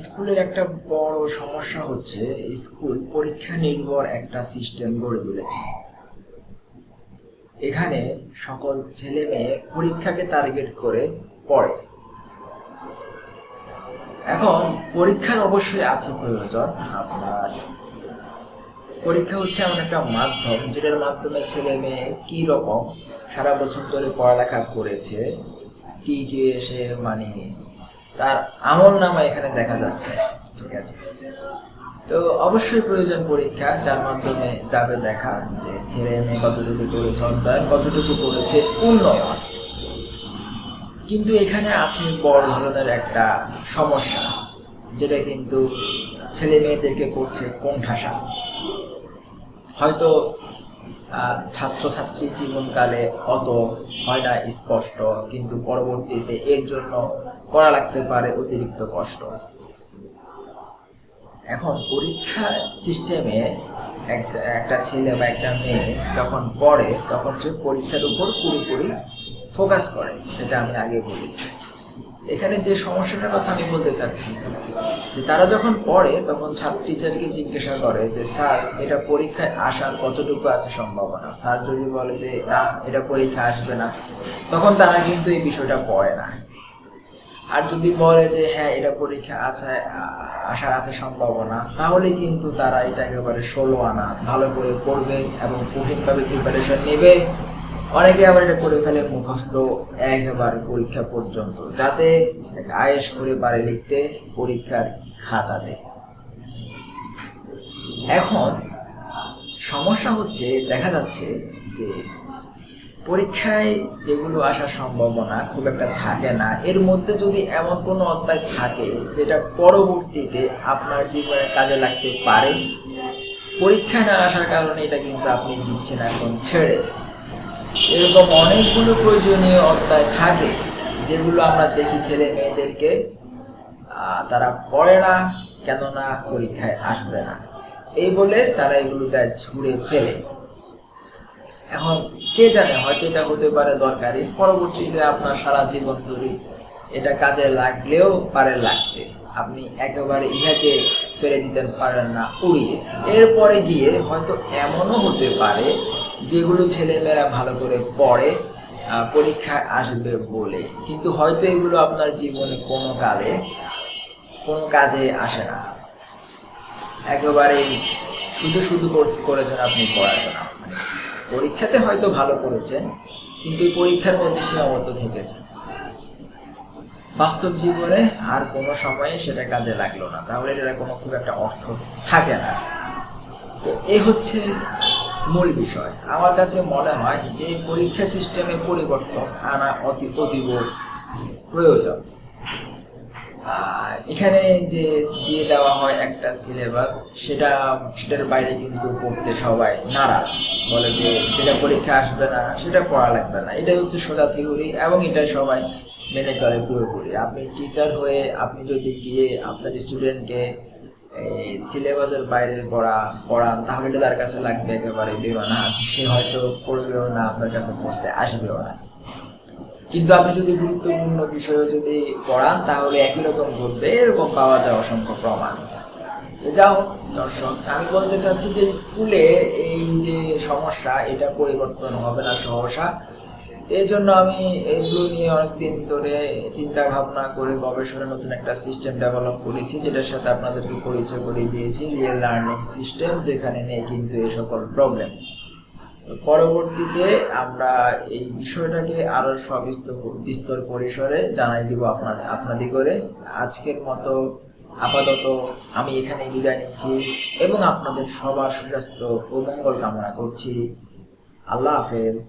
স্কুলের একটা বড় সমস্যা হচ্ছে, স্কুল পরীক্ষা নির্ভর একটা সিস্টেম গড়ে তুলেছে। এখানে সকল ছেলে মেয়ে পরীক্ষাকে টার্গেট করে পড়ে। এখন পরীক্ষার অবশ্যই আছে প্রয়োজন, আপনার পরীক্ষা হচ্ছে এমন একটা মাধ্যম যেটার মাধ্যমে ছেলে মেয়ে কি রকম সারা বছর ধরে পড়ালেখা করেছে, কি কি এসে মানে তার আমল নামা এখানে দেখা যাচ্ছে। ঠিক আছে? তো অবশ্যই প্রয়োজন পরীক্ষা, যার মাধ্যমে যাবে দেখা যে ছেলে মেয়ে কতটুকু করেছে অধ্যয়ন কতটুকু করেছে, উন্নয়ন। কিন্তু এখানে আছে বড় ধরনের একটা সমস্যা, যেটা কিন্তু ছেলে মেয়েদেরকে করছে কোণঠাসা। হয়তো ছাত্রছাত্রী জীবনকালে অত হয় না স্পষ্ট, কিন্তু পরবর্তীতে এর জন্য করা লাগতে পারে অতিরিক্ত কষ্ট। এখন পরীক্ষা সিস্টেমে একটা একটা ছেলে বা একটা মেয়ে যখন পড়ে, তখন সে পরীক্ষার উপর পুরোপুরি ফোকাস করে, এটা আমি আগে বলেছি। এখানে যে সমস্যাটার কথা আমি বলতে চাচ্ছি, যে তারা যখন পড়ে, তখন ছাত্র টিচারকে জিজ্ঞাসা করে যে, স্যার, এটা পরীক্ষায় আসার কতটুকু আছে সম্ভাবনা? স্যার যদি বলে যে, না, এটা পরীক্ষা আসবে না, তখন তারা কিন্তু এই বিষয়টা পড়ে না। আর যদি বলে যে হ্যাঁ এটা পরীক্ষা আছে আসার আছে, সম্ভাবনা, তাহলে কিন্তু তারা এটা একেবারে ষোলো আনা ভালো করে পড়বে এবং কঠিনভাবে প্রিপারেশন নেবে। অনেকে আবার এটা করে ফেলে মুখস্থ একবার পরীক্ষা পর্যন্ত, যাতে আয়েস করে পারে লিখতে পরীক্ষার খাতা খাতাতে এখন সমস্যা হচ্ছে, দেখা যাচ্ছে যে পরীক্ষায় যেগুলো আসার সম্ভাবনা খুব একটা থাকে না। এর মধ্যে যদি এমন কোনো অধ্যায় থাকে যেটা পরবর্তীতে আপনার জীবনে কাজে লাগতে পারে, পরীক্ষা না আসার কারণে এটা কিন্তু আপনি দিচ্ছেন এখন ছেড়ে। এরকম অনেকগুলো প্রয়োজনীয় অধ্যায় থাকে যেগুলো আমরা দেখি ছেলে মেয়েদেরকে তারা পড়ে না, কেননা পরীক্ষায় আসবে না। এই বলে তারা এগুলো দেয় ছুঁড়ে ফেলে। এখন কে জানে, হয়তো এটা হতে পারে দরকারি। পরবর্তীতে আপনার সারা জীবন ধরে এটা কাজে লাগলেও পারে লাগতে। আপনি একেবারে ইহাকে ফেলে দিতে পারেন না, উড়িয়ে। এরপরে গিয়ে হয়তো এমনও হতে পারে যেগুলো ছেলেমেয়েরা ভালো করে পড়ে পরীক্ষায় আসবে বলে। কিন্তু হয়তো এগুলো আপনার জীবনে কোনো কালে, কোনো কাজে আসে না। একেবারে শুধু শুধু করেছেন আপনি পড়াশোনা। পরীক্ষাতে হয়তো ভালো করেছেন কিন্তু পরীক্ষার মধ্যে সীমাবদ্ধ থেকেছে। বাস্তব জীবনে আর কোনো সময়ে সেটা কাজে লাগল না। তাহলে এটা কোনো খুব একটা অর্থ থাকে না। তো এই হচ্ছে মূল বিষয়। আমার কাছে মনে হয় যে পরীক্ষা সিস্টেমে পরিবর্তন আনা অতি অতীব প্রয়োজন। এখানে যে দিয়ে দেওয়া হয় একটা সিলেবাস সেটা, সেটার বাইরে কিন্তু পড়তে সবাই নারাজ। বলে যে যেটা পরীক্ষা আসবে না, সেটা পড়া লাগবে না। এটাই হচ্ছে সোজা থিওরি এবং এটাই সবাই মেনে চলে পুরোপুরি। আপনি টিচার হয়ে, আপনি যদি গিয়ে আপনার স্টুডেন্টকে সিলেবাসের বাইরের পড়া, পড়ান, তাহলে তার কাছে লাগবে একেবারে বেমানা সে হয়তো পড়বেও না, আপনার কাছে পড়তে আসবেও না। কিন্তু আপনি যদি গুরুত্বপূর্ণ বিষয়ে যদি পড়ান, তাহলে একই রকম ঘটবে, এরকম পাওয়া যায় অসংখ্য প্রমাণ। যাও, দর্শক, আমি বলতে চাচ্ছি যে স্কুলে এই যে সমস্যা, এটা পরিবর্তন হবে না সহসা। এই জন্য আমি এগুলো নিয়ে অনেকদিন ধরে চিন্তা ভাবনা করে গবেষণা নতুন একটা সিস্টেম ডেভেলপ করেছি, যেটার সাথে আপনাদেরকে পরিচয় করে দিয়েছি রিয়েল লার্নিং সিস্টেম যেখানে নেই কিন্তু এই সকল প্রবলেম পরবর্তীতে আমরা এই বিষয়টাকে আরও সবিস্তর বিস্তর পরিসরে জানাই দিব আপনাদের আপনাদের করে। আজকের মতো আপাতত আমি এখানে বিদায় নিচ্ছি এবং আপনাদের সবার সুস্বাস্থ্য ও মঙ্গল কামনা করছি। আল্লাহ হাফেজ।